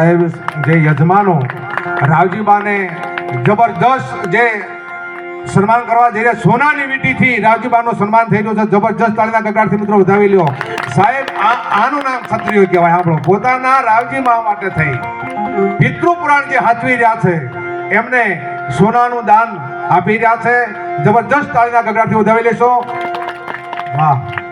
સાહેબ, જે યજમાનો રાવજીબાને જબરદસ્ત જે સન્માન કરવા જઈ રહ્યા, સોનાની વીટીથી રાવજીબાનું સન્માન થઈ રહ્યું છે. જબરદસ્ત તાળીના ગગડાટથી મિત્રો વધાવી લ્યો. સાહેબ, આ આનું નામ ક્ષત્રિય કહેવાય આપણો પોતાના રાવજીબા માટે થઈ. પિતૃ પુરાણ જે હાચવી રહ્યા છે, એમને સોનાનું દાન આપી રહ્યા છે. જબરદસ્ત તાળીના ગગડાટથી વધાવી લેશો. વાહ.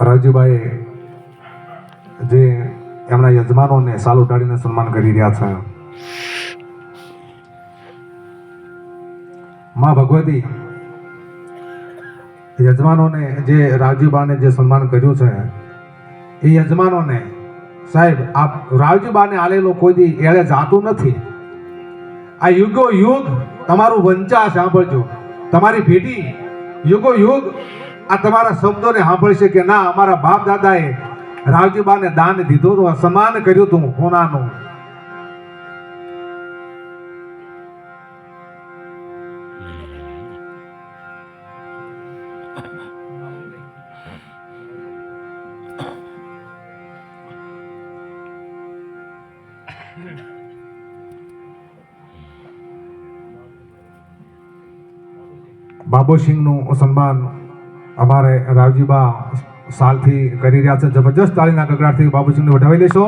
રાજુભાઈ જે એમના યજમાનોને સાલ ઉટાડીને સન્માન કરી રહ્યા છે. માં ભગવતી યજમાનોને જે રાજુબાને જે સન્માન કર્યું છે, એ યજમાનોને સાહેબ, આપ રાજુબાને આલેલો કોઈ દી એળે જાતું નથી. આ યુગો યુગ તમારું વંચા સાંભળજો. તમારી પેઢી યુગો યુગ આ તમારા શબ્દોને સાંભળશે કે ના, અમારા બાપ દાદાએ રાવજીબાને દાન દીધું હતું સન્માન કર્યું હતું સોનાનું બાબુસિંહનું સન્માન અમારે રાવજીબા સાલથી કરી રહ્યા છે. જબરજસ્ત તાળીના ગગડાટથી બાબુસિંહને વધાવી લેશો.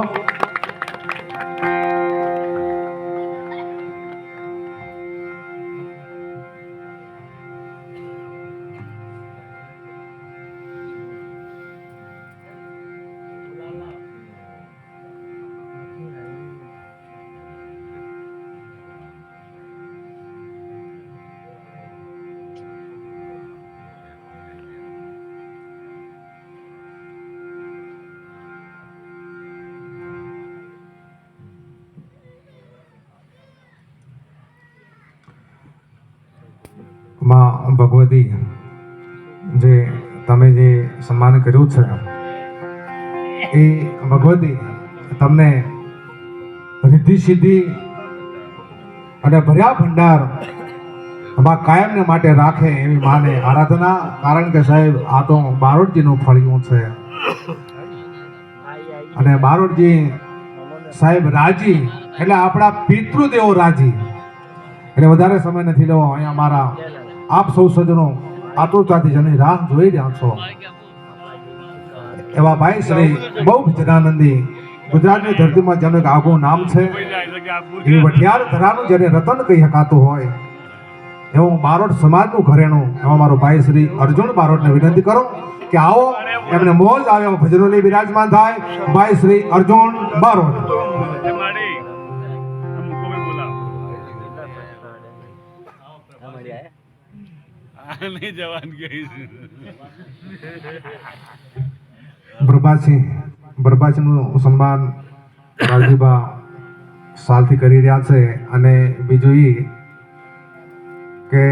માં ભગવતી, જે તમે જે સન્માન કર્યું છે, એ ભગવતી તમને રિદ્ધિ સિદ્ધિ અને ભર્યા ભંડાર આમાં કાયમને માટે રાખે એવી માને આરાધના. કારણ કે સાહેબ, આ તો બારોટજીનું ફળિયું છે. અને બારોટજી સાહેબ રાજી, એટલે આપણા પિતૃદેવો રાજી. એટલે વધારે સમય નથી લેવો અહીંયા મારા આપ સૌ સજનો આતુરતાથી જેની રાહ જોઈ રહ્યા છો. એવા ભાઈ શ્રી બહુ જનાનંદી ગુજરાતની ધરતીમાં જેનું એક આગવું નામ છે, એ વઢિયાર ધરાનું જેને રતન કહી શકાતું હોય, એવું બારોટ સમાજનું ઘરેણું એવા મારો ભાઈ શ્રી અર્જુન બારોટને વિનંતી કરો કે આવો, એમને મોજ આવે ભજનો લઈ બિરાજમાન થાય. ભાઈ શ્રી અર્જુન બારોટ. નહીં જવાન સન્માન રાવજીબા સાલથી કરી રહ્યા છે અને બીજું એ કે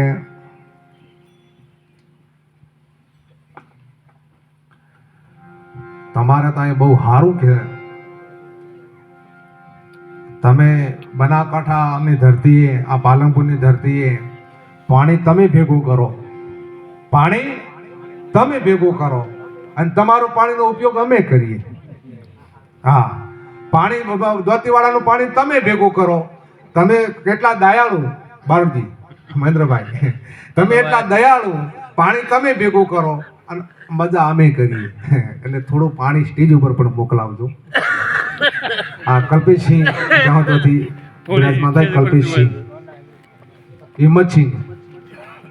તમારે ત્યાં બહુ સારું કે તમે બનાકાંઠાની ધરતીએ, આ પાલનપુરની ધરતીએ પાણી તમે ભેગું કરો. પાણી તમે ભેગું કરો અને તમારું પાણીનો ઉપયોગ અમે કરીએ. હા, પાણી ધોતીવાળાનું પાણી તમે ભેગું કરો. તમે કેટલા દયાળુ, બાળજી, મહેન્દ્રભાઈ. તમે એટલા દયાળુ, પાણી તમે ભેગું કરો અને મજા અમે કરીએ. એટલે થોડું પાણી સ્ટેજ ઉપર પણ મોકલાવજો. આ કલ્પેશસિંહ ત્યાંથી બિરાજમાન થાય, કલ્પેશસિંહ. હિંમતસિંહ.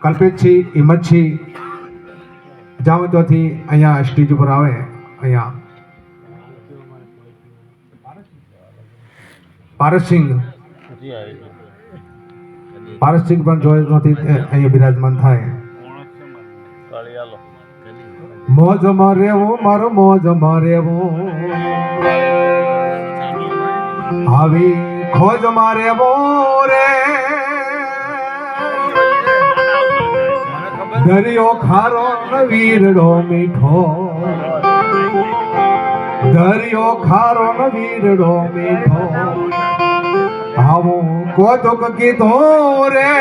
કલ્પેશસિંહ, હિંમતસિંહ. જાઓ ત્યાંથી અહીંયા સ્ટેજ ઉપર આવે, અહીંયા. પારસસિંહ પારસસિંહ પણ નથી અહીંયા બિરાજમાન થાય. મોજ રહેવો મારો મોજ રેવો આવી ખોજ રહેવો રે. દરિયો ખારો વીરડો મીઠો. દરિયો ખારો ને વીરડો મીઠો. કોતુક કીધું રે.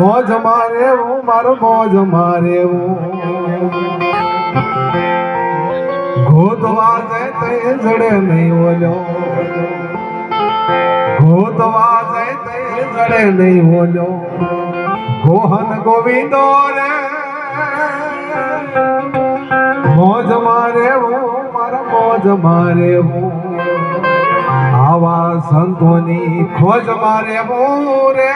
મોજ મારે હું, મારો મોજ મારે હું. ગોતવા જાય તે જડે નહીં ઓલ્યો ગોતવા જાય તે જડે નહીં ઓલ્યો ગોહન ગોવિંદો રે, મોજ મારે હું, મારા મોજ મારે હું. આવા સંતોની ખોજ મારે હું રે,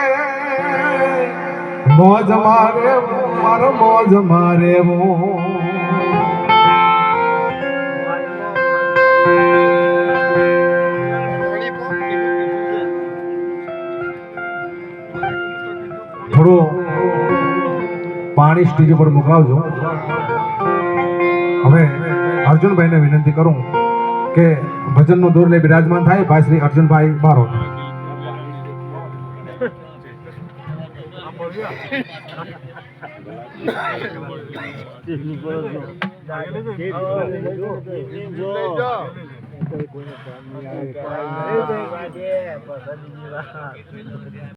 મોજ મારે હું, મારો મોજ મારે હું. પાણી સ્ટેજ ઉપર મોકલાવજો હવે અર્જુનભાઈને વિનંતી કરું કે ભજનનો દોર લઈ બિરાજમાન થાય, ભાઈ શ્રી અર્જુનભાઈ બારો